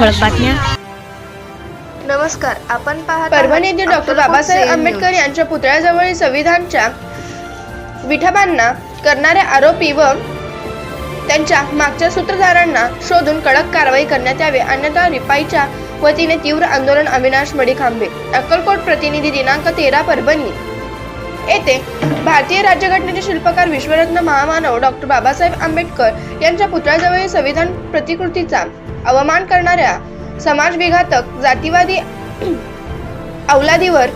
ठळक बातम्या नमस्कार आपण पाहत परभणी येथील डॉक्टर अक्कलकोट बाबासाहेब आंबेडकर. यांच्या पुतळ्याजवळील संविधानच्या विठाबांना करणाऱ्या आरोपी व त्यांच्या मागच्या सूत्रधारांना शोधून कडक कारवाई करण्यात यावे अन्यथा रिपाईच्या वतीने तीव्र आंदोलन अविनाश मडिखांबे अक्कलकोट प्रतिनिधी दिनांक तेरा परभणी येथे भारतीय राज्यघटनेचे शिल्पकार विश्वरत्न महामानव डॉक्टर बाबासाहेब आंबेडकर यांच्या पुतळ्याजवळील संविधान प्रतिकृतीचा अवमान करणाऱ्या समाजविघातक जातीवादी अवलादीवर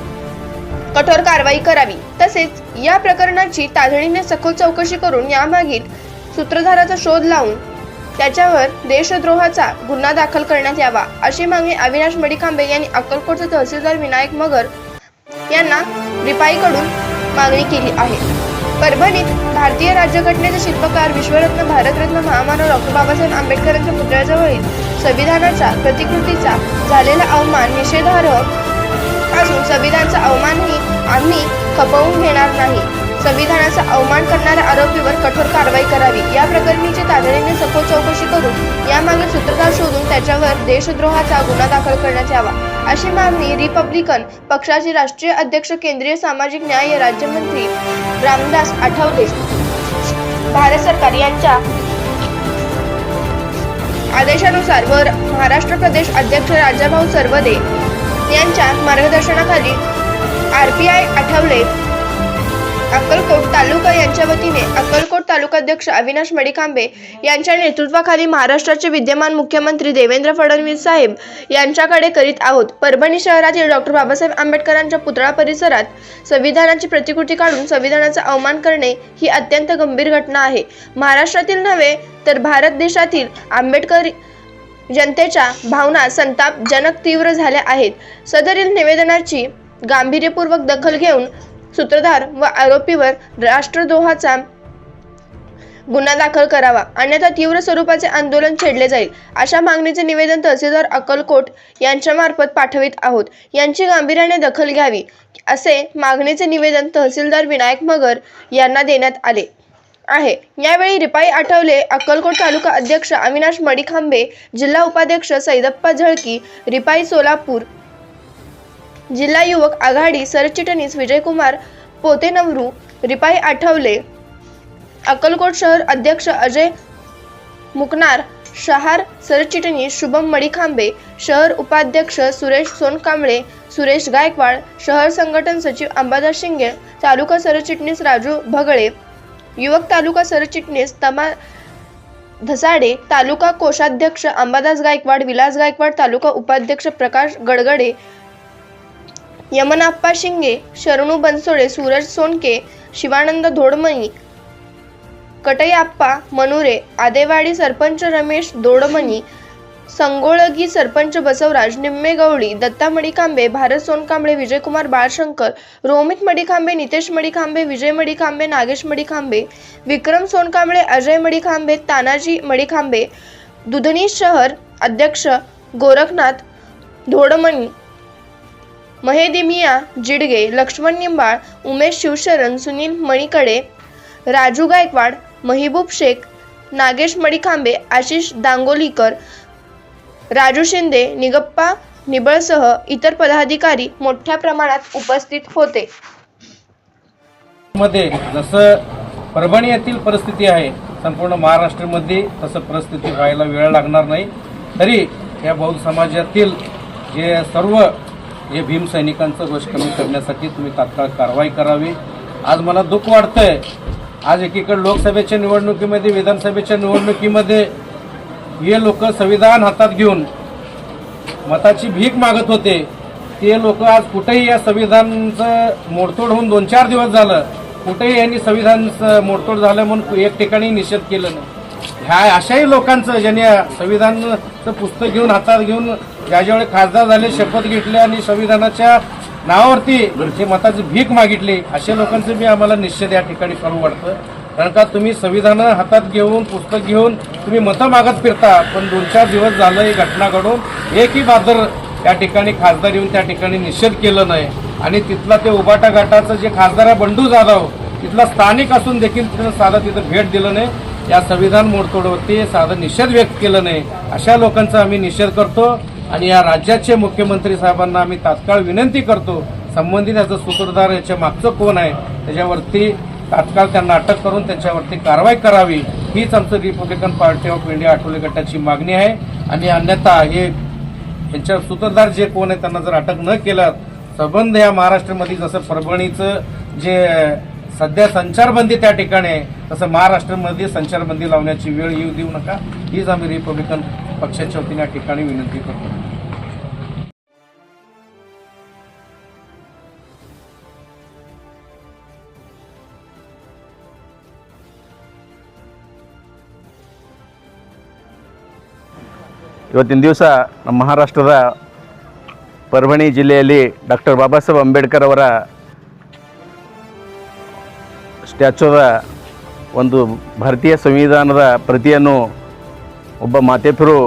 कठोर कारवाई करावी. तसेच या प्रकरणाची तातडीने सखोल चौकशी करून यामागील सूत्रधाराचा शोध लावून त्याच्यावर देशद्रोहाचा गुन्हा दाखल करण्यात यावा अशी मागणी अविनाश मडिकांबे यांनी अक्कलकोटचे तहसीलदार विनायक मगर यांना रिपाईकडून मागणी केली आहे. परभणीत भारतीय राज्यघटनेचे शिल्पकार विश्वरत्न भारतरत्न महामानव डॉक्टर बाबासाहेब आंबेडकरांच्या पुतळ्याजवळील संविधानाचा प्रतिकृतीचा झालेला अवमान निषेधार्ह असून संविधानाचा अवमानही आम्ही खपवून घेणार नाही. संविधानाचा अवमान करणाऱ्या आरोपीवर कठोर कारवाई करावी. या प्रकरणीची तातडीने सखोल चौकशी करून यामागे सूत्रधार शोधून त्याच्यावर देशद्रोहाचा गुन्हा दाखल करण्यात यावा. अशी मागणी रिपब्लिकन पक्षाचे राष्ट्रीय अध्यक्ष केंद्रीय सामाजिक न्याय राज्यमंत्री रामदास आठवले. भारत सरकार यांच्या आदेशानुसार वर महाराष्ट्र प्रदेश अध्यक्ष राजाभाऊ सरवदे यांच्या मार्गदर्शनाखाली R P I Athawale. Akkalkot तालुका यांच्या वतीने अक्कलकोट तालुकाध्यक्ष अविनाश मडिकांबे यांच्या नेतृत्वाखाली महाराष्ट्राचे विद्यमान मुख्यमंत्री देवेंद्र फडणवीस साहेब यांच्याकडे करीत आहोत. परभणी शहरातील डॉक्टर बाबासाहेब आंबेडकरांच्या पुतळा परिसरात संविधानाची प्रतिकृती काढून संविधानाचा अवमान करणे ही अत्यंत गंभीर घटना आहे. महाराष्ट्रातील नव्हे तर भारत देशातील आंबेडकर जनतेच्या भावना संतापजनक तीव्र झाल्या आहेत. सदरील निवेदनाची गांभीर्यपूर्वक दखल घेऊन सूत्रधार व आरोपीवर राष्ट्रद्रोहाचा गुन्हा दाखल करावा. अन्यथा तीव्र स्वरूपाचे आंदोलन छेडले जाईल. अशा मागणीचे निवेदन तहसीलदार अक्कलकोट यांच्यामार्फत पाठवित आहोत. यांची गांभीर्याने दखल घ्यावी असे मागणीचे निवेदन तहसीलदार विनायक मगर यांना देण्यात आले आहे. यावेळी रिपाई आठवले अक्कलकोट तालुका अध्यक्ष अविनाश मडिखांबे जिल्हा उपाध्यक्ष सैदप्पा झळकी रिपाई सोलापूर जिल्हा युवक आघाडी सरचिटणीस विजयकुमार पोतेनवरू रिपाई आठवले. अक्कलकोट शहर अध्यक्ष अजय मुकनार शहार सरचिटणीस शुभम मडिखांबे शहर उपाध्यक्ष सुरेश सोनकांबळे सुरेश गायकवाड शहर संघटन सचिव अंबादास शिंगे तालुका सरचिटणीस राजू भगळे युवक तालुका सरचिटणीस तमा धसाडे तालुका कोषाध्यक्ष अंबादास गायकवाड विलास गायकवाड तालुका उपाध्यक्ष प्रकाश गडगडे यमनाप्पा शिंगे शरणू बनसोडे सूरज सोनके शिवानंद धोडमणी कटयाप्पा मनुरे आदेवाडी सरपंच रमेश दोडमणी संगोळगी सरपंच बसवराज निम्मे गवळी दत्ता मडिकांबे भारत सोनकांबळे विजयकुमार बाळशंकर रोमित मडिकांबे नितेश मडिकांबे विजय मडिकांबे नागेश मडिकांबे विक्रम सोनकांबळे अजय मडिकांबे तानाजी मडिकांबे दुधनी शहर अध्यक्ष गोरखनाथ धोडमणी महेदिमिया जिडगे लक्ष्मण निंबाळ उमेश शिवशरण सुनील मणिकडे राजू गायकवाड महिबूब शेख नागेश मडिखांबे आशिष दांगोलीकर राजू शिंदे निगप्पा निबळसह इतर पदाधिकारी मोठ्या प्रमाणात उपस्थित होते. मध्ये जसं परभणी येथील परिस्थिती आहे संपूर्ण महाराष्ट्रामध्ये तसं परिस्थिती व्हायला वेळ लागणार नाही. तरी या बौद्ध समाजातील जे सर्व हे भीम सैनिकांचं रोष कमी करण्यासाठी तुम्ही तात्काळ कारवाई करावी. आज मला दुःख वाटतंय. आज एकीकडे लोकसभेच्या निवडणुकीमध्ये विधानसभेच्या निवडणुकीमध्ये हे लोक संविधान हातात घेऊन मताची भीक मागत होते. ते लोक आज कुठेही या संविधानचं मोडतोड होऊन दोन चार दिवस झालं. कुठेही यांनी संविधान मोडतोड झालं म्हणून एक ठिकाणी निषेध केलं नाही. ह्या अशाही लोकांचं ज्यांनी संविधानचं पुस्तक घेऊन हातात घेऊन ज्या ज्यावेळी खासदार झाले शपथ घेतली आणि संविधानाच्या नावावरती जे मताची भीक मागितली अशा लोकांचं मी आम्हाला निश्चित या ठिकाणी करू वाटतं. कारण का तुम्ही संविधान हातात घेऊन पुस्तक घेऊन तुम्ही मतं मागत फिरता पण दोन चार दिवस झालं ही घटना घडून एकही बादर त्या ठिकाणी खासदार येऊन त्या ठिकाणी निषेध केलं नाही. आणि तिथला ते उबाटा गटाचं जे खासदार आहे बंडू जाधव तिथला स्थानिक असून देखील तिथं साधं तिथं भेट दिलं नाही. या संविधान मोडतोडवरती साधं निषेध व्यक्त केलं नाही. अशा लोकांचा आम्ही निषेध करतो आणि या राज्याचे मुख्यमंत्री साहेबांना आम्ही तात्काळ विनंती करतो. संबंधित याचा सूत्रधार याच्या मागचं कोण आहे त्याच्यावरती तात्काळ त्यांना अटक करून त्याच्यावरती कारवाई करावी. हीच आमचं republican party of India Athawale गटाची मागणी आहे. आणि अन्यथा हे यांच्या सूत्रधार जे कोण आहे त्यांना जर अटक न केलं संबंध या महाराष्ट्रामध्ये जसं परभणीचं जे सध्या संचारबंदी त्या ठिकाणी आहे तसं महाराष्ट्रामध्ये संचारबंदी लावण्याची वेळ येऊ देऊ नका हीच आम्ही रिपब्लिकन पक्षाच्या वतीने या ठिकाणी विनंती करतो ಇವತ್ತಿನ ದಿವಸ ನಮ್ಮ ಮಹಾರಾಷ್ಟ್ರದ ಪರ್ಭಣಿ ಜಿಲ್ಲೆಯಲ್ಲಿ ಡಾಕ್ಟರ್ ಬಾಬಾ ಸಾಹೇಬ್ ಅಂಬೇಡ್ಕರ್ ಅವರ ಸ್ಟ್ಯಾಚ್ಯೂದ ಒಂದು ಭಾರತೀಯ ಸಂವಿಧಾನದ ಪ್ರತಿಯನ್ನು ಒಬ್ಬ ಮಾತೇಪರು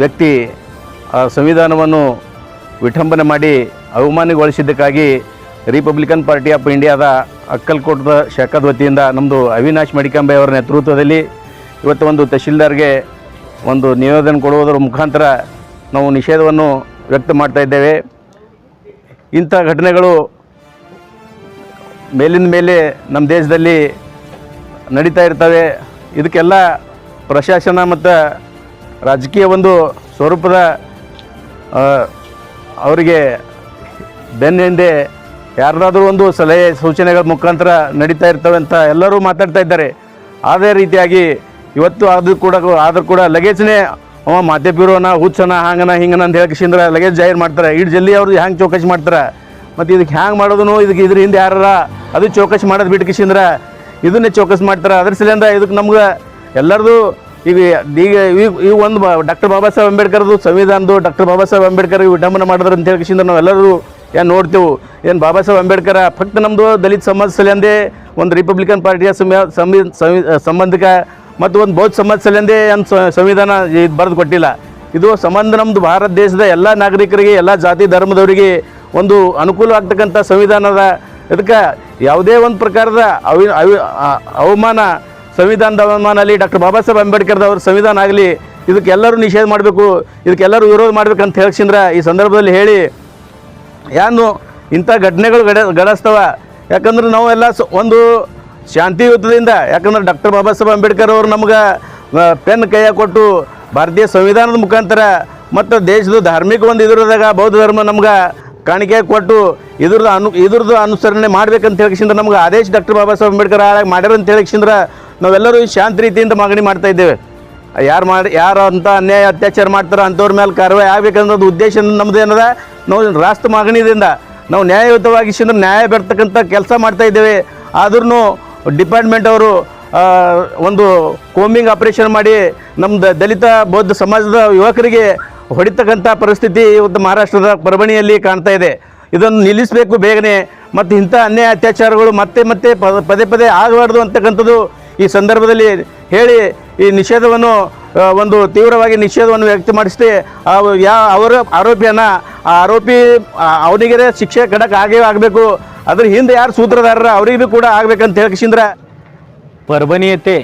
ವ್ಯಕ್ತಿ ಆ ಸಂವಿಧಾನವನ್ನು ವಿಠಂಬನೆ ಮಾಡಿ ಅವಮಾನಗೊಳಿಸಿದ್ದಕ್ಕಾಗಿ ರಿಪಬ್ಲಿಕನ್ ಪಾರ್ಟಿ ಆಫ್ ಇಂಡಿಯಾದ ಅಕ್ಕಲ್ಕೋಟದ ಶಾಖದ ವತಿಯಿಂದ ನಮ್ಮದು ಅವಿನಾಶ್ ಮಡಿಕಂಬೆ ಅವರ ನೇತೃತ್ವದಲ್ಲಿ ಇವತ್ತು ಒಂದು ತಹಶೀಲ್ದಾರ್ಗೆ ಒಂದು ನಿವೇದನೆ ಕೊಡುವುದರ ಮುಖಾಂತರ ನಾವು ನಿಷೇಧವನ್ನು ವ್ಯಕ್ತ ಮಾಡ್ತಾ ಇದ್ದೇವೆ. ಇಂಥ ಘಟನೆಗಳು ಮೇಲಿಂದ ಮೇಲೆ ನಮ್ಮ ದೇಶದಲ್ಲಿ ನಡೀತಾ ಇರ್ತವೆ. ಇದಕ್ಕೆಲ್ಲ ಪ್ರಶಾಸನ ಮತ್ತು ರಾಜಕೀಯ ಒಂದು ಸ್ವರೂಪದ ಅವರಿಗೆ ಬೆನ್ನ ಹಿಂದೆ ಯಾರ್ದಾದ್ರೂ ಒಂದು ಸಲಹೆ ಸೂಚನೆಗಳ ಮುಖಾಂತರ ನಡೀತಾ ಇರ್ತವೆ ಅಂತ ಎಲ್ಲರೂ ಮಾತಾಡ್ತಾ ಇದ್ದಾರೆ. ಅದೇ ರೀತಿಯಾಗಿ ಇವತ್ತು ಆದರೂ ಕೂಡ ಆದರೂ ಕೂಡ ಲಗೇಜ್ನೇ ಅವ ಮಾತೆಪಿರೋನ ಹುಚ್ಚನ ಹಾಂಗನ, ಹಿಂಗನ ಅಂತ ಹೇಳಕ್ಕೆ ಲಗೇಜ್ ಜಾಹೀರು ಮಾಡ್ತಾರೆ. ಇಡ್ ಜಲ್ದಿ ಅವ್ರದ್ದು ಹ್ಯಾಂಗೆ ಚೌಕಾಸಿ ಮಾಡ್ತಾರೆ? ಮತ್ತು ಇದಕ್ಕೆ ಹ್ಯಾಂಗೆ ಮಾಡೋದನು ಇದಕ್ಕೆ ಇದ್ರ ಹಿಂದೆ ಯಾರ ಅದು ಚೌಕಸ್ ಮಾಡೋದು ಬಿಟ್ಟು ಕಿಶಿಂದ್ರೆ ಇದನ್ನೇ ಚೌಕಸ್ ಮಾಡ್ತಾರೆ. ಅದ್ರ ಸಲಿಂದ ಇದಕ್ಕೆ ನಮ್ಗೆ ಎಲ್ಲರದು ಈಗ ಈಗ ಈಗ ಈ ಒಂದು ಡಾಕ್ಟರ್ ಬಾಬಾ ಸಾಹೇಬ್ ಅಂಬೇಡ್ಕರ್ದು ಸಂವಿಧಾನದು ಡಾಕ್ಟರ್ ಬಾಬಾ ಸಾಹೇಬ್ ಅಂಬೇಡ್ಕರ್ ವಿಡಂಬನೆ ಮಾಡಿದ್ರು ಅಂತ ಹೇಳಿ ನಾವು ನಾವೆಲ್ಲರೂ ಏನು ನೋಡ್ತೇವೆ. ಏನು ಬಾಬಾ ಸಾಹೇಬ್ ಅಂಬೇಡ್ಕರ ಫಕ್ತ ನಮ್ಮದು ದಲಿತ ಸಮಾಜ ಸಲಿಂದೇ ಒಂದು ರಿಪಬ್ಲಿಕನ್ ಪಾರ್ಟಿಯ ಸಂವಿ ಸಂಬಂಧಿಕ ಮತ್ತು ಒಂದು ಬೌದ್ಧ ಸಮಾಜ ಸಲಿಂದೇ ಏನು ಸಂವಿಧಾನ ಇದು ಬರೆದು ಕೊಟ್ಟಿಲ್ಲ. ಇದು ಸಂಬಂಧ ನಮ್ಮದು ಭಾರತ ದೇಶದ ಎಲ್ಲ ನಾಗರಿಕರಿಗೆ, ಎಲ್ಲ ಜಾತಿ ಧರ್ಮದವರಿಗೆ ಒಂದು ಅನುಕೂಲ ಆಗ್ತಕ್ಕಂಥ ಸಂವಿಧಾನದ ಇದಕ್ಕೆ ಯಾವುದೇ ಒಂದು ಪ್ರಕಾರದ ಅವಿ ಅವಿ ಅವಮಾನ, ಸಂವಿಧಾನದ ಅವಮಾನ ಅಲ್ಲಿ ಡಾಕ್ಟರ್ ಬಾಬಾ ಸಾಹೇಬ್ ಅಂಬೇಡ್ಕರ್ದವ್ರ ಸಂವಿಧಾನ ಆಗಲಿ ಇದಕ್ಕೆಲ್ಲರೂ ನಿಷೇಧ ಮಾಡಬೇಕು ಇದಕ್ಕೆಲ್ಲರೂ ವಿರೋಧ ಮಾಡಬೇಕಂತ ಹೇಳ್ಸಿಂದ್ರ ಈ ಸಂದರ್ಭದಲ್ಲಿ ಹೇಳಿ ಯಾನು ಇಂಥ ಘಟನೆಗಳು ಗಡ ಗಡಿಸ್ತವ ಯಾಕಂದ್ರೆ ನಾವೆಲ್ಲ ಒಂದು ಶಾಂತಿಯುತದಿಂದ ಯಾಕಂದ್ರೆ ಡಾಕ್ಟರ್ ಬಾಬಾ ಸಾಹೇಬ್ ಅಂಬೇಡ್ಕರ್ ಅವರು ನಮ್ಗೆ ಪೆನ್ ಕೈಯಾಗ ಕೊಟ್ಟು ಭಾರತೀಯ ಸಂವಿಧಾನದ ಮುಖಾಂತರ, ಮತ್ತು ದೇಶದ ಧಾರ್ಮಿಕ ಒಂದು ಇದ್ರದಾಗ ಬೌದ್ಧ ಧರ್ಮ ನಮ್ಗೆ ಕಾಣಿಕೆ ಕೊಟ್ಟು ಇದ್ರದ್ದು ಅನು, ಇದ್ರದ್ದು ಅನುಸರಣೆ ಮಾಡ್ಬೇಕಂತ ಹೇಳಿಸಿಂದ್ರೆ ನಮ್ಗೆ ಆದೇಶ ಡಾಕ್ಟರ್ ಬಾಬಾ ಸಾಹೇಬ್ ಅಂಬೇಡ್ಕರ್ ಹಾಳಾಗಿ ಮಾಡ್ಯಾರ ಅಂತ ಹೇಳಿಸಿಂದ್ರೆ ನಾವೆಲ್ಲರೂ ಶಾಂತ ರೀತಿಯಿಂದ ಮಾಗಣಿ ಮಾಡ್ತಾ ಇದ್ದೇವೆ. ಯಾರು ಮಾಡಿ, ಯಾರು ಅಂತ ಅನ್ಯಾಯ ಅತ್ಯಾಚಾರ ಮಾಡ್ತಾರೋ ಅಂಥವ್ರ ಮೇಲೆ ಕಾರ್ಯವಾಹಿ ಆಗ್ಬೇಕನ್ನೋದು ಉದ್ದೇಶ ನಮ್ದು ಏನದ? ನಾವು ರಾಷ್ಟ್ರ ಮಾಗಣಿದಿಂದ ನಾವು ನ್ಯಾಯಯುತವಾಗಿ ನ್ಯಾಯ ಬರ್ತಕ್ಕಂಥ ಕೆಲಸ ಮಾಡ್ತಾ ಇದ್ದೇವೆ. ಆದ್ರೂ ಡಿಪಾರ್ಟ್ಮೆಂಟ್ ಅವರು ಒಂದು ಕೋಮಿಂಗ್ ಆಪರೇಷನ್ ಮಾಡಿ ನಮ್ದು ದಲಿತ, ಬೌದ್ಧ ಸಮಾಜದ ಯುವಕರಿಗೆ ಹೊಡಿತಕ್ಕಂಥ ಪರಿಸ್ಥಿತಿ ಇವತ್ತು ಮಹಾರಾಷ್ಟ್ರದ ಪರಭಣಿಯಲ್ಲಿ ಕಾಣ್ತಾ ಇದೆ ಇದನ್ನು ನಿಲ್ಲಿಸಬೇಕು ಬೇಗನೆ ಮತ್ತು ಇಂಥ ಅನ್ಯಾಯ ಅತ್ಯಾಚಾರಗಳು ಮತ್ತೆ ಮತ್ತೆ ಪ- ಪದೇ ಪದೇ ಆಗಬಾರ್ದು ಅಂತಕ್ಕಂಥದ್ದು ಈ ಸಂದರ್ಭದಲ್ಲಿ ಹೇಳಿ ಈ ನಿಷೇಧವನ್ನು ಆ, ಒಂದು ತೀವ್ರವಾಗಿ ನಿಷೇಧವನ್ನು ವ್ಯಕ್ತಪಡಿಸಿ ಆ ಯಾ ಅವರ ಆರೋಪಿಯನ್ನು ಆ ಆರೋಪಿ ಆ, ಅವನಿಗೆ ಶಿಕ್ಷೆ ಖಡಕ್ ಆಗೇ ಆಗಬೇಕು ಅದ್ರ ಹಿಂದೆ ಯಾರು ಸೂತ್ರಧಾರರ ಅವರಿಗೆ ಬಿ ಕೂಡ ಆಗ್ಬೇಕಂತ ಹೇಳ್ಕಿಸಿಂದ್ರೆ परभणी येथे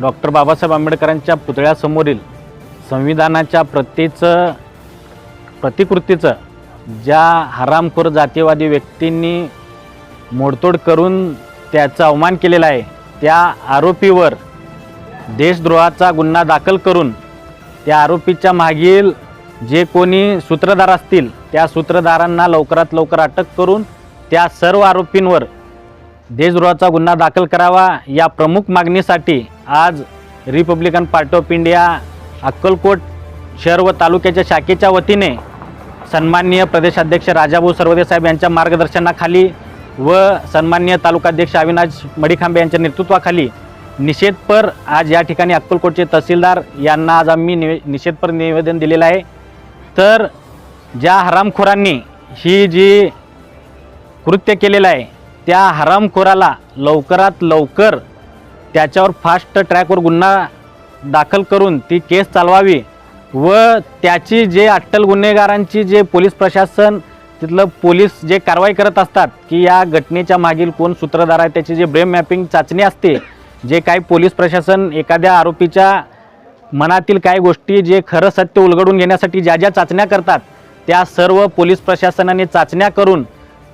डॉक्टर बाबासाहेब आंबेडकरांच्या पुतळ्यासमोरील संविधानाच्या प्रतीचं प्रतिकृतीचं ज्या हरामखोर जातीयवादी व्यक्तींनी मोडतोड करून त्याचा अवमान केलेला आहे त्या आरोपीवर देशद्रोहाचा गुन्हा दाखल करून त्या आरोपीच्या मागील जे कोणी सूत्रधार असतील त्या सूत्रधारांना लवकरात लवकर अटक करून त्या सर्व आरोपींवर देशद्रोहाचा गुन्हा दाखल करावा या प्रमुख मागणीसाठी आज republican party of India Akkalkot शहर व तालुक्याच्या शाखेच्या वतीने सन्माननीय प्रदेशाध्यक्ष राजाभाऊ सर्वदे साहेब यांच्या मार्गदर्शनाखाली व सन्माननीय तालुकाध्यक्ष अविनाश मडिखांबे यांच्या नेतृत्वाखाली निषेधपर आज या ठिकाणी अक्कलकोटचे तहसीलदार यांना आज आम्ही निवे निषेधपर निवेदन दिलेलं आहे. तर ज्या हरामखोरांनी ही जी कृत्य केलेलं आहे त्या हरामखोराला लवकरात लवकर त्याच्यावर फास्ट ट्रॅकवर गुन्हा दाखल करून ती केस चालवावी व त्याची जे अट्टल गुन्हेगारांची जे पोलीस प्रशासन तिथलं पोलीस जे कारवाई करत असतात की या घटनेच्या मागील कोण सूत्रधार आहे त्याची जे ब्रेम मॅपिंग चाचणी असते जे काही पोलीस प्रशासन एखाद्या आरोपीच्या मनातील काही गोष्टी जे खरं सत्य उलगडून घेण्यासाठी ज्या ज्या चाचण्या करतात त्या सर्व पोलीस प्रशासनाने चाचण्या करून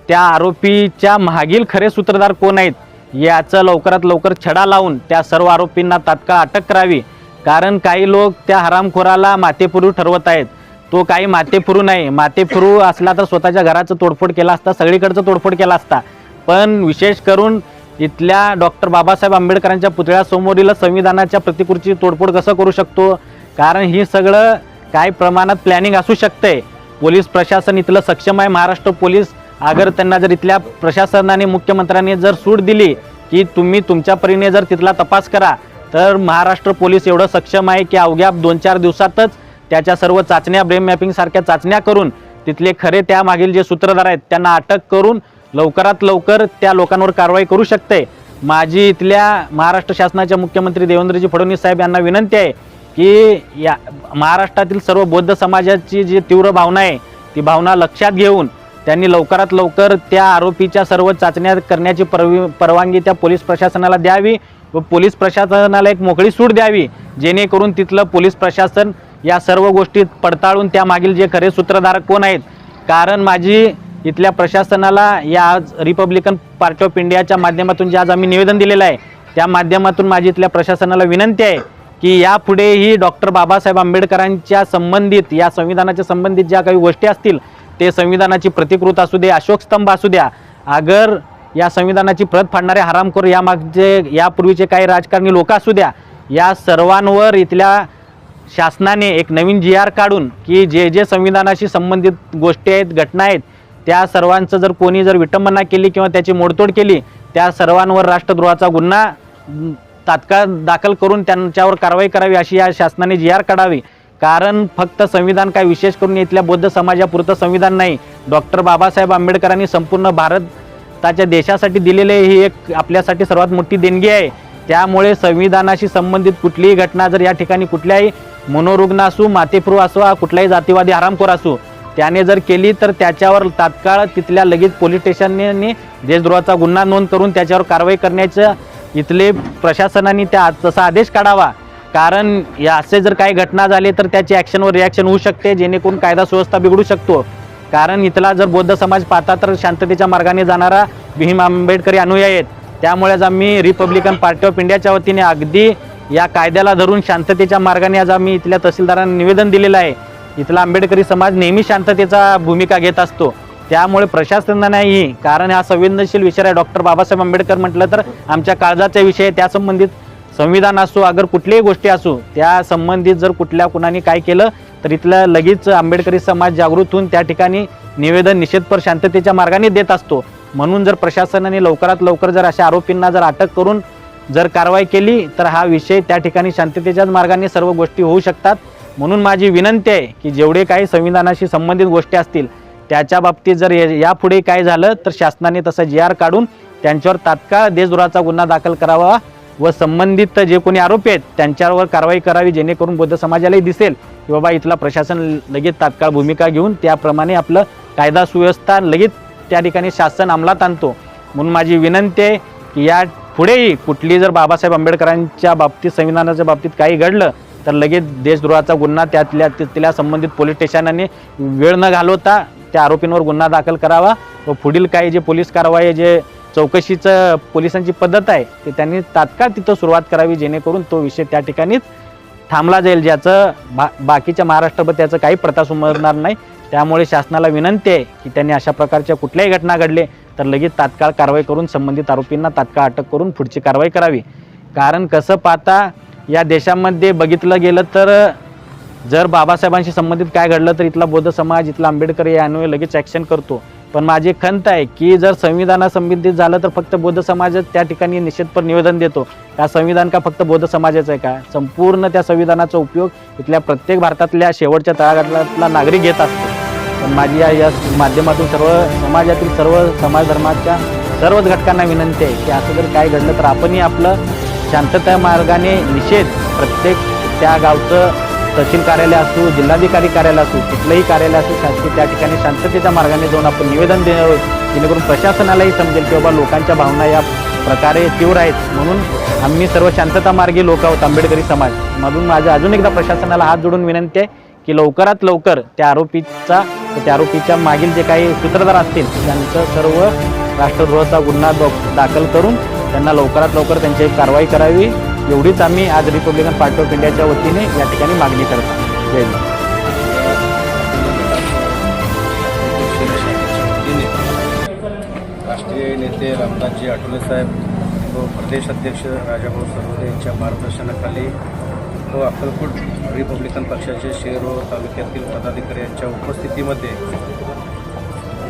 त्या आरोपीच्या मागील खरे सूत्रधार कोण आहेत याचं लवकरात लवकर छडा लावून त्या सर्व आरोपींना तात्काळ अटक करावी. कारण काही लोक त्या हरामखोराला मातेपुरू ठरवत आहेत. तो काही मातेपुरू नाही. मातेपुरू असला तर स्वतःच्या घराचं तोडफोड केला असता सगळीकडचं तोडफोड केला असता. पण विशेष करून इथल्या डॉक्टर बाबासाहेब आंबेडकरांच्या पुतळ्यासमोरील संविधानाच्या प्रतिकृतीची तोडफोड कसं करू शकतो? कारण ही सगळं काही प्रमाणात प्लॅनिंग असू शकते पोलीस प्रशासन इथलं सक्षम आहे. महाराष्ट्र पोलीस अगर त्यांना जर इथल्या प्रशासनाने मुख्यमंत्र्यांनी जर सूट दिली की तुम्ही तुमच्या परीने जर तिथला तपास करा तर महाराष्ट्र पोलीस एवढं सक्षम आहे की अवघ्या दोन चार दिवसातच त्याच्या सर्व चाचण्या ब्रेम मॅपिंग सारख्या चाचण्या करून तिथले खरे त्यामागील जे सूत्रधार आहेत त्यांना अटक करून लवकरात लवकर त्या लोकांवर कारवाई करू शकते. माझी इथल्या महाराष्ट्र शासनाच्या मुख्यमंत्री देवेंद्रजी फडणवीस साहेब यांना विनंती आहे की या महाराष्ट्रातील सर्व बौद्ध समाजाची जी तीव्र भावना आहे ती भावना लक्षात घेऊन त्यांनी लवकरात लवकर त्या आरोपीच्या सर्व चाचण्या करण्याची परवी परवानगी त्या पोलीस प्रशासनाला द्यावी. व पोलीस प्रशासनाला एक मोकळी सूट द्यावी जेणेकरून तिथलं पोलीस प्रशासन या सर्व गोष्टी पडताळून त्यामागील जे खरे सूत्रधारक कोण आहेत कारण माझी इथल्या प्रशासनाला या आज रिपब्लिकन पार्टी ऑफ इंडियाच्या माध्यमातून जे आज आम्ही निवेदन दिलेलं आहे त्या माध्यमातून माझी इथल्या प्रशासनाला विनंती आहे की यापुढेही डॉक्टर बाबासाहेब आंबेडकरांच्या संबंधित या संविधानाच्या संबंधित ज्या काही गोष्टी असतील ते संविधानाची प्रतिकृत असू दे अशोक स्तंभ असू द्या अगर या संविधानाची प्रत फाडणारे हरामखोर यामागचे यापूर्वीचे काही राजकारणी लोक असू द्या या सर्वांवर इथल्या शासनाने एक नवीन जी आर काढून की जे जे संविधानाशी संबंधित गोष्टी आहेत घटना आहेत त्या सर्वांचं जर कोणी जर विटंबना केली किंवा त्याची मोडतोड केली त्या सर्वांवर राष्ट्रद्रोहाचा गुन्हा तात्काळ दाखल करून त्यांच्यावर कारवाई करावी अशी या शासनाने जी आर काढावी. कारण फक्त संविधान काय विशेष करून इथल्या बौद्ध समाजापुरतं संविधान नाही. डॉक्टर बाबासाहेब आंबेडकरांनी संपूर्ण भारत भारताच्या देशासाठी दिलेले ही एक आपल्यासाठी सर्वात मोठी देणगी आहे. त्यामुळे संविधानाशी संबंधित कुठलीही घटना जर या ठिकाणी कुठल्याही मनोरुग्ण असू मातेप्रू असो कुठलाही जातीवादी हरामखोर असू त्याने जर केली तर त्याच्यावर तात्काळ तिथल्या लगेच पोलीस स्टेशनने देशद्रोहाचा गुन्हा नोंद करून त्याच्यावर कारवाई करण्याचं इथले प्रशासनाने त्या तसा आदेश काढावा. कारण या असे जर काही घटना झाली तर त्याची ॲक्शनवर रिॲक्शन होऊ शकते जेणेकरून कायदा सुव्यवस्था बिघडू शकतो. कारण इथला जर बौद्ध समाज पाहता तर शांततेच्या मार्गाने जाणारा भीम आंबेडकरी अनुयायी आहेत. त्यामुळेच आम्ही रिपब्लिकन पार्टी ऑफ इंडियाच्या वतीने अगदी या कायद्याला धरून शांततेच्या मार्गाने आज आम्ही इथल्या तहसीलदारांना निवेदन दिलेलं आहे. इथला आंबेडकरी समाज नेहमी शांततेचा भूमिका घेत असतो. त्यामुळे प्रशासनानेही कारण हा संवेदनशील विषय आहे. डॉक्टर बाबासाहेब आंबेडकर म्हटलं तर आमच्या काळजाचा विषय त्यासंबंधित संविधान असो अगर कुठल्याही गोष्टी असो त्या संबंधित जर कुठल्या कुणाने काय केलं तर इथलं लगेच आंबेडकरी समाज जागृत होऊन त्या ठिकाणी निवेदन निषेधपर शांततेच्या मार्गाने देत असतो. म्हणून जर प्रशासनाने लवकरात लवकर जर अशा आरोपींना जर अटक करून जर कारवाई केली तर हा विषय त्या ठिकाणी शांततेच्याच मार्गाने सर्व गोष्टी होऊ शकतात. म्हणून माझी विनंती आहे की जेवढे काही संविधानाशी संबंधित गोष्टी असतील त्याच्या बाबतीत जर या- यापुढे काय झालं तर शासनाने तसं जी आर काढून त्यांच्यावर तात्काळ देशद्रोहाचा गुन्हा दाखल करावा. व संबंधित जे कोणी आरोपी आहेत त्यांच्यावर कारवाई करावी जेणेकरून बौद्ध समाजालाही दिसेल की बाबा इथला प्रशासन लगेच तात्काळ भूमिका घेऊन त्याप्रमाणे आपलं कायदा सुव्यवस्था लगेच त्या ठिकाणी शासन अंमलात आणतो. म्हणून माझी विनंती आहे की या पुढेही कुठली जर बाबासाहेब आंबेडकरांच्या बाबतीत संविधानाच्या बाबतीत काही घडलं तर लगेच देशद्रोहाचा गुन्हा त्यातल्या तिथल्या संबंधित पोलीस स्टेशनाने वेळ न घालवता त्या आरोपींवर गुन्हा दाखल करावा व पुढील काही जे पोलीस कारवाई जे चौकशीचं पोलिसांची पद्धत आहे ते त्यांनी तात्काळ तिथं सुरुवात करावी जेणेकरून तो विषय त्या ठिकाणीच थांबला जाईल ज्याचं बा बाकीच्या महाराष्ट्रभर त्याचं काही प्रथा समजणार नाही. त्यामुळे शासनाला विनंती आहे की त्यांनी अशा प्रकारच्या कुठल्याही घटना घडले तर लगेच तात्काळ कारवाई करून संबंधित आरोपींना तात्काळ अटक करून पुढची कारवाई करावी. कारण कसं पाहता या देशामध्ये बघितलं गेलं तर जर बाबासाहेबांशी संबंधित काय घडलं तर इथला बौद्ध समाज इथला आंबेडकर या अन्वये लगेच ॲक्शन करतो. पण माझी खंत आहे की जर संविधानासंबंधित झालं तर फक्त बौद्ध समाजच त्या ठिकाणी निषेधपर निवेदन देतो. का संविधान का फक्त बौद्ध समाजाचं आहे का? संपूर्ण त्या संविधानाचा उपयोग इथल्या प्रत्येक भारतातल्या शेवटच्या तळागाळातला नागरिक घेत असतो. पण माझी या या माध्यमातून सर्व समाजातील सर्व समाज धर्माच्या सर्वच घटकांना विनंती आहे की असं जर काय घडलं तर आपणही आपलं शांतता मार्गाने निषेध प्रत्येक त्या गावचं तहसील कार्यालय असू जिल्हाधिकारी कार्यालय असू कुठलंही कार्यालय असू शासकीय त्या ठिकाणी शांततेच्या मार्गाने जाऊन आपण निवेदन दे जेणेकरून प्रशासनालाही समजेल की बाबा लोकांच्या भावना या प्रकारे तीव्र आहेत. म्हणून आम्ही सर्व शांतता मार्गी लोक आहोत आंबेडकरी समाज. म्हणून माझ्या अजून एकदा प्रशासनाला हात जोडून विनंती आहे की लवकरात लवकर त्या आरोपीचा त्या आरोपीच्या मागील जे काही सूत्रधार असतील त्यांचं सर्व राष्ट्रद्रोहाचा गुन्हा दाखल करून त्यांना लवकरात लवकर त्यांची कारवाई करावी. एवढीच आम्ही आज रिपब्लिकन पार्टी ऑफ इंडियाच्या वतीने या ठिकाणी मागणी करतो जय हिंद. राष्ट्रीय नेते रामदासजी आठवले साहेब व प्रदेश अध्यक्ष राजाभाऊ सरवदे यांच्या मार्गदर्शनाखाली व अक्कलकोट रिपब्लिकन पक्षाचे शेरो तालुक्यातील पदाधिकारी यांच्या उपस्थितीमध्ये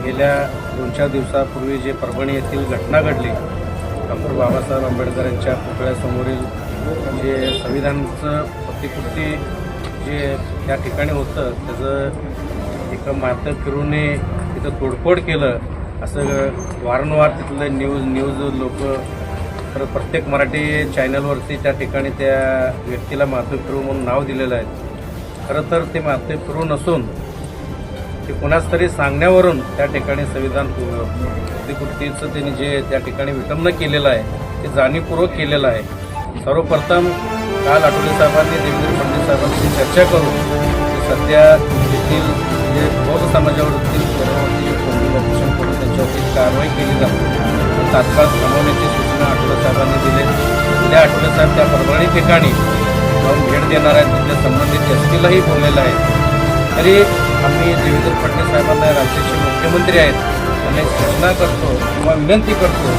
गेल्या दोन चार दिवसापूर्वी जे परभणी येथील घटना घडली डॉक्टर बाबासाहेब आंबेडकर यांच्या पुतळ्यासमोरील जे संविधानाचं प्रतिकृती जे त्या ठिकाणी होतं त्याचं एका मातं फिरूने तिथं तोडफोड केलं असं वारंवार तिथलं न्यूज न्यूज लोक तर प्रत्येक मराठी चॅनलवरती त्या ठिकाणी त्या व्यक्तीला माथो फिरू म्हणून नाव दिलेलं आहे. खरं तर ते माथो फिरू नसून ते कोणाच तरी सांगण्यावरून त्या ठिकाणी संविधान प्रतिकृतीचं त्यांनी जे त्या ठिकाणी विटंबन केलेलं आहे ते जाणीवपूर्वक केलेलं आहे. सर्वप्रथम काल आठवले साहेबांनी देवेंद्र फडणवीस साहेबांशी चर्चा करून सध्या येथील जे बौद्ध समाजावरती कोरोनावरती ऑपरेशन करून त्यांच्यावरती कारवाई केली जाते. तात्काळ थांबवण्याची सूचना आठवले साहेबांनी दिली. त्या आठवले साहेब त्या परभणी ठिकाणी जाऊन भेट देणार आहेत. तिथल्या संबंधित एस पीलाही बोललेलं आहे. तरी आम्ही देवेंद्र फडणवीस साहेबांना राज्याचे मुख्यमंत्री आहेत. त्यांना सूचना करतो किंवा विनंती करतो.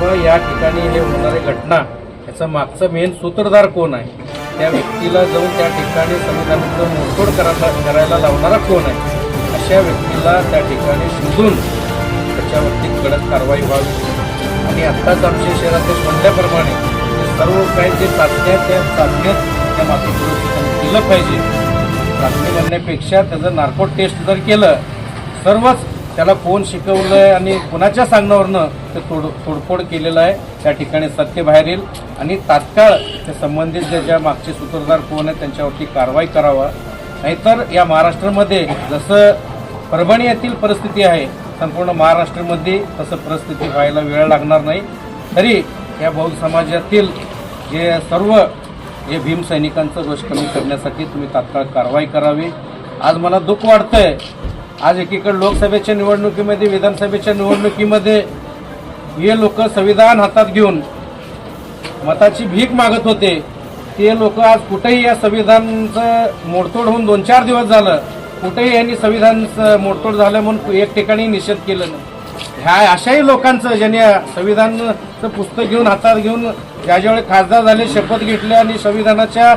व या ठिकाणी हे होणारी घटना याचा मागचं मेन सूत्रधार कोण आहे? त्या व्यक्तीला जाऊन त्या ठिकाणी संविधानाचं मोडतोड करायला करायला लावणारा कोण आहे? अशा व्यक्तीला त्या ठिकाणी शोधून त्याच्यावरती कडक कारवाई व्हावी. आणि आत्ताच आमचे शहराध्यक्ष म्हणल्याप्रमाणे सर्व काही जे चाचण्या त्या चाचण्यात त्या मातृत्वाचं केलं पाहिजे. चाचणी म्हणण्यापेक्षा त्याचं नार्को टेस्ट जर केलं सर्वच त्याला कोण शिकवलंय आणि कोणाच्या सांगण्यावरनं ते तोड तोडफोड केलेलं आहे त्या ठिकाणी सत्य बाहेर येईल. आणि तात्काळ ते संबंधित जे ज्या मागचे सूत्रधार कोण आहेत त्यांच्यावरती कारवाई करावा. नाहीतर या महाराष्ट्रामध्ये जसं परभणी येथील परिस्थिती आहे संपूर्ण महाराष्ट्रामध्ये तसं परिस्थिती व्हायला वेळ लागणार नाही. तरी या बौद्ध समाजातील जे सर्व जे भीमसैनिकांचं दोष कमी करण्यासाठी तुम्ही तात्काळ कारवाई करावी. आज मला दुःख वाटतंय आज एकीकडे लोकसभेच्या निवडणुकीमध्ये विधानसभेच्या निवडणुकीमध्ये हे लोक संविधान हातात घेऊन मताची भीक मागत होते. ते लोक आज कुठेही या संविधानचं मोडतोड होऊन दोन चार दिवस झालं कुठेही यांनी संविधानचं मोडतोड झालं म्हणून एक ठिकाणी निषेध केलं नाही. ह्या अशाही लोकांचं ज्यांनी संविधानचं पुस्तक घेऊन हातात घेऊन ज्या ज्यावेळी खासदार झाले शपथ घेतली आणि संविधानाच्या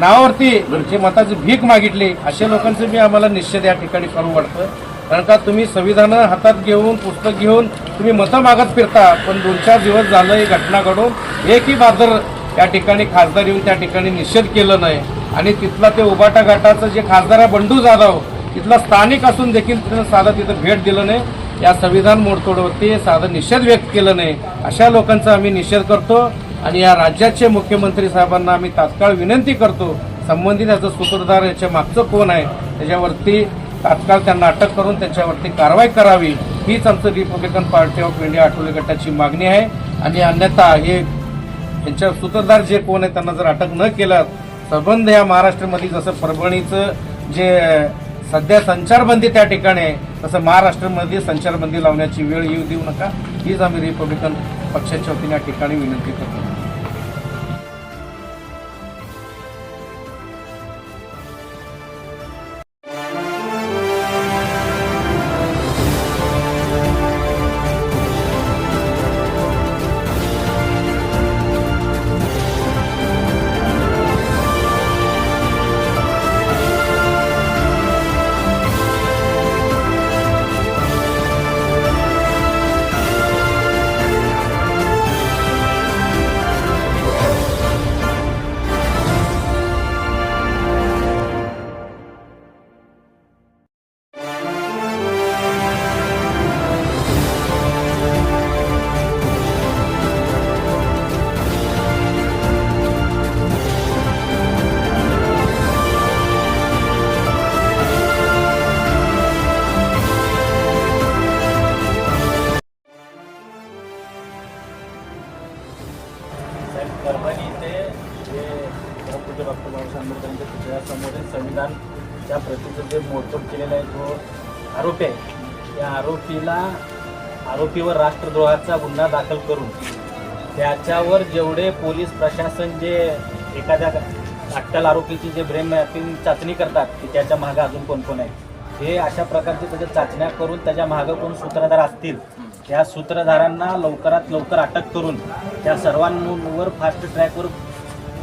नावावरती जे मताची भीक मागितली अशा लोकांचं मी आम्हाला निषेध या ठिकाणी करू वाटतं कारण का तुम्ही संविधान हातात घेऊन पुस्तक घेऊन तुम्ही मतं मागत फिरता पण दोन चार दिवस झालं ही घटना घडून एकही बाजार त्या ठिकाणी खासदार येऊन त्या ठिकाणी निषेध केलं नाही. आणि तिथला ते उबाटा घाटाचं जे खासदार आहे बंडू जाधव तिथला स्थानिक असून देखील तिथं साधं तिथं भेट दिलं नाही. या संविधान मोडतोडवरती साधं निषेध व्यक्त केलं नाही. अशा लोकांचा आम्ही निषेध करतो. आणि या राज्याचे मुख्यमंत्री साहेबांना आम्ही तात्काळ विनंती करतो संबंधित याचं सूत्रधार याच्या मागचं कोण आहे त्याच्यावरती तात्काळ त्यांना अटक करून त्याच्यावरती कारवाई करावी हीच आमचं republican party of India Athawale गटाची मागणी आहे. आणि अन्यथा हे त्यांच्या सूत्रधार जे कोण आहे त्यांना जर अटक न केलं संबंध या महाराष्ट्रामध्ये जसं परभणीचं जे सध्या संचारबंदी त्या ठिकाणी आहे. तसं महाराष्ट्रामध्ये संचारबंदी लावण्याची वेळ येऊ देऊ नका. हीच आम्ही रिपब्लिकन पक्षाच्या वतीने या ठिकाणी विनंती करतो. व्यक्तीवर राष्ट्रद्रोहाचा गुन्हा दाखल करून त्याच्यावर जेवढे पोलीस प्रशासन जे एखाद्या अट्टल आरोपीची जे ब्रेन मॅपिंग चाचणी करतात की त्याच्या मागं अजून कोण कोण आहे हे अशा प्रकारचे त्याच्या चाचण्या करून त्याच्या मागं कोण सूत्रधार असतील त्या सूत्रधारांना लवकरात लवकर अटक करून त्या सर्वांवर फास्ट ट्रॅकवर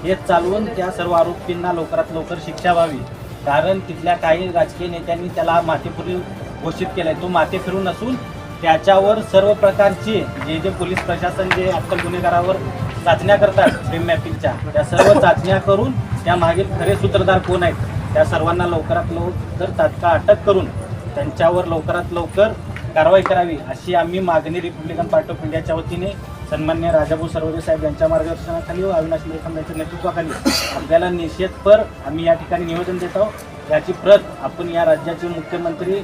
हे चालवून त्या सर्व आरोपींना लवकरात लवकर शिक्षा व्हावी. कारण तिथल्या काही राजकीय नेत्यांनी त्याला माथेपुरी घोषित केलं आहे तो माथे फिरून असून त्याच्यावर सर्व प्रकारची जे जे पोलीस प्रशासन जे अक्कल गुन्हेगारावर चाचण्या करतात फ्रेम मॅपिंगच्या त्या सर्व चाचण्या करून त्या मागील खरे सूत्रधार कोण आहेत त्या सर्वांना लवकरात लवकर तात्काळ अटक करून त्यांच्यावर लवकरात लवकर कारवाई करावी अशी आम्ही मागणी रिपब्लिकन पार्टी ऑफ इंडियाच्या वतीने सन्मान्य राजाभाऊ सर्वदे साहेब यांच्या मार्गदर्शनाखाली व अविनाश लेखन यांच्या नेतृत्वाखाली आपल्याला निषेधपर आम्ही या ठिकाणी निवेदन देत आहोत. याची प्रत आपण या राज्याचे मुख्यमंत्री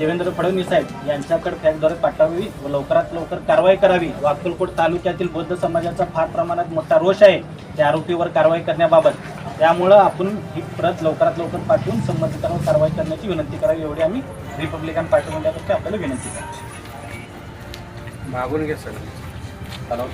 देवेंद्र फडणवीस साहेब यांच्याकडे फॅक्टद्वारे पाठवावी व लवकरात लवकर कारवाई करावी. व अक्कलकोट तालुक्यातील बौद्ध समाजाचा फार प्रमाणात मोठा रोष आहे त्या आरोपीवर कारवाई करण्याबाबत. त्यामुळं आपण ही प्रत लवकरात लवकर पाठवून संबंधितांवर कारवाई करण्याची विनंती करावी एवढी आम्ही रिपब्लिकन पार्टी मंडळातर्फे आपल्याला विनंती करतो. मागून घे सर. हॅलो